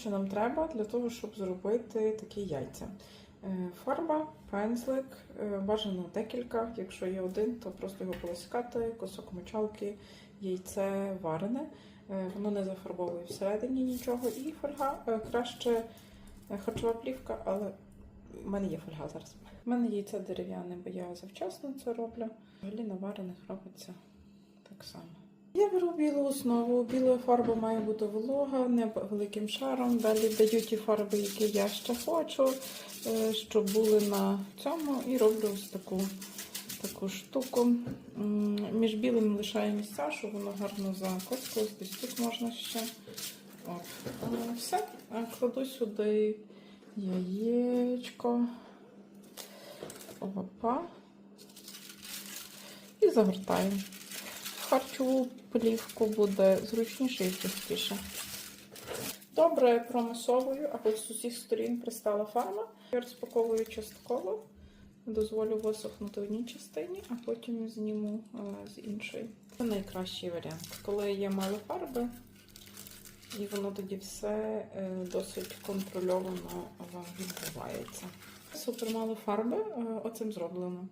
що нам треба для того, щоб зробити такі яйця. Е, Фарба, пензлик, е, бажано декілька. Якщо є один, то просто його полоскати, кусок мочалки, яйце варене. Е, Воно не зафарбовує всередині нічого. І фольга краще харчова плівка, але в мене є фольга зараз. У мене яйце дерев'яне, бо я завчасно це роблю. Взагалі на варених робиться так само. Я беру білу основу. Біла фарба має бути волога, не великим шаром. Далі даю ті фарби, які я ще хочу, е, щоб були на цьому, і роблю ось таку, таку штуку. Між білим лишаю місця, щоб воно гарно закоцькалось. Десь тут можна ще. От. Е, Все. Кладу сюди яєчко. Опа. І загортаю. Харчову плівку буде зручніше і простіше. Добре промисовую, аби з усіх сторін пристала фарба. Я розпаковую частково, дозволю висохнути в одній частині, а потім зніму е, з іншої. Це найкращий варіант. Коли є мало фарби, і воно тоді все е, досить контрольовано відбувається. Супер мало фарби, е, оцим зроблено.